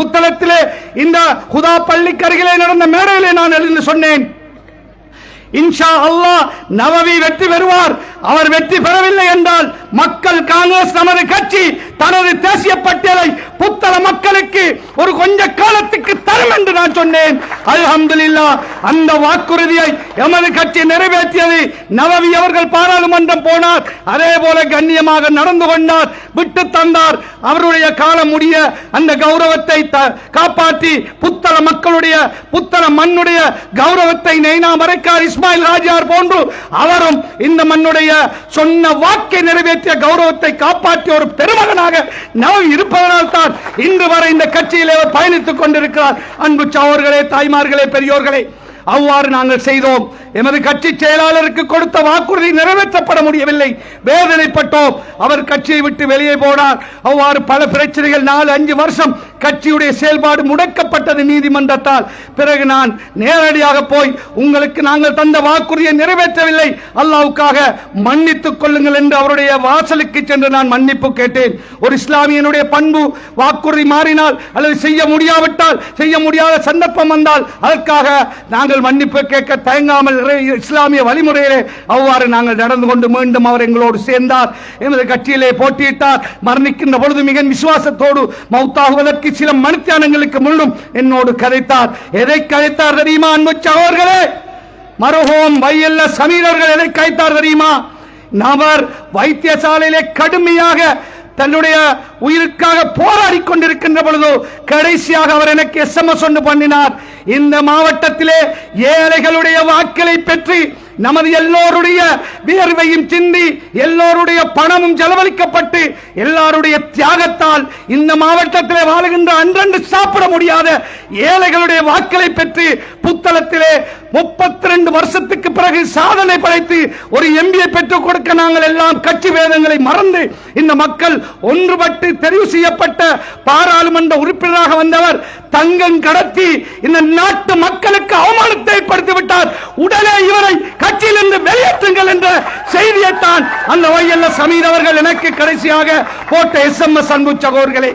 புத்தளத்திலே இந்த ஹுதா பள்ளிக்கு அருகிலே நடந்த மேடையிலே நான் எழுந்து சொன்னேன். இன்ஷா அல்லாஹ் நவவி வெற்றி பெறுவார். அவர் வெற்றி பெறவில்லை என்றால் மக்கள் காங்கிரஸ் நமது கட்சி தனது தேசிய பட்டியலை புத்தள மக்களுக்கு ஒரு கொஞ்ச காலத்துக்கு தரும் என்று நான் சொன்னேன். அல்ஹம்துலில்லா அந்த வாக்குறுதியை எமது கட்சி நிறைவேற்றியது நவவி அவர்கள் பாராளுமன்றம் போனார். அதே போல கண்ணியமாக நடந்து கொண்டார் விட்டு தந்தார். அவருடைய காலம் முடிய அந்த கௌரவத்தை காப்பாற்றி புத்தள மக்களுடைய புத்தள மண்ணுடைய கௌரவத்தை நைனா மறைக்கார் இஸ்மாயில் ராஜார் போன்று அவரும் இந்த மண்ணுடைய சொன்ன வாக்கை நிறைவேற்றிய கௌரவத்தை காப்பாற்றிய ஒரு பெருமகனாக நாம் இருப்பதனால் தான் இன்று வரை இந்த கட்சியிலே பயணித்துக் கொண்டிருக்கிறார். அன்பு சகோதரர்களே தாய்மார்களே பெரியோர்களே அவ்வாறு நாங்கள் செய்தோம். எமது கட்சி செயலாளருக்கு கொடுத்த வாக்குறுதி நிறைவேற்றப்பட முடியவில்லை. வேதனைப்பட்டோம். அவர் கட்சியை விட்டு வெளியே போனார். அவ்வாறு பல பிரச்சனைகள் நாலு அஞ்சு வருஷம் கட்சியுடைய செயல்பாடு முடக்கப்பட்டது நீதிமன்றத்தால். பிறகு நான் நேரடியாக போய் உங்களுக்கு நாங்கள் தந்த வாக்குறுதியை நிறைவேற்றவில்லை. அல்லாவுக்காக மன்னித்துக் கொள்ளுங்கள் என்று அவருடைய வாசலுக்கு சென்று நான் மன்னிப்பு கேட்டேன். ஒரு இஸ்லாமியனுடைய பண்பு வாக்குறுதி மாறினால் அல்லது செய்ய முடியாவிட்டால் செய்ய முடியாத சந்தர்ப்பம் வந்தால் அதற்காக நாங்கள் மன்னிப்பு கேட்க தயங்காமல் இஸ்லாமிய வழிமுறையிலே அவ்வாறு நாங்கள் நடந்து கொண்டு மீண்டும் அவர் எங்களோடு சேர்ந்தார். எமது கட்சியிலே போட்டியிட்டார். மரணிக்கின்ற பொழுது மிக விசுவாசத்தோடு மௌத்தாகுவதற்கு சில மணித்தியானங்களுக்கு முன்னும் என்னோடு கதைத்தார். எதை கதைத்தார் தெரியுமா அன்பு சகோதரர்களே? மருகோம் வையல்ல சமீரர்கள் எதை கைத்தார் தெரியுமா? நபர் வைத்தியசாலையிலே கடுமையாக தன்னுடைய உயிருக்காக போராடி கொண்டிருக்கின்ற பொழுது கடைசியாக அவர் எனக்கு எஸ்எம்எஸ் ஒன்று பண்ணினார். இந்த மாவட்டத்திலே ஏழைகளுடைய வாக்களை பெற்று நமது எல்லோருடைய வியர்வையும் சிந்தி எல்லோருடைய பணமும் செலவழிக்கப்பட்டு எல்லாருடைய தியாகத்தால் இந்த மாவட்டத்திலே வாழுகின்ற அன்றன்று சாப்பிட முடியாத ஏழைகளுடைய வாக்களை பெற்று புத்தளத்திலே முப்பத்தி ரெண்டு வருஷம் பிறகு சாதனை படைத்து ஒரு எம்பியை பெற்றுக் கொடுக்க நாங்கள் எல்லாம் கட்சி வேதங்களை மறந்து இந்த மக்கள் ஒன்றுபட்டு தெரிவு செய்யப்பட்ட பாராளுமன்ற உறுப்பினராக வந்தவர் தங்கம் கடத்தி இந்த நாட்டு மக்களுக்கு அவமானத்தை ஏற்படுத்தி விட்டார் உடனே இவரை கட்சியிலிருந்து வெளியேற்றுங்கள் என்ற செய்தியைத்தான் அந்த ஒய்எல்ல சமீர் அவர்கள் எனக்கு கடைசியாக போட்ட எஸ் எம் எஸ் அன்பு சகோதர்களே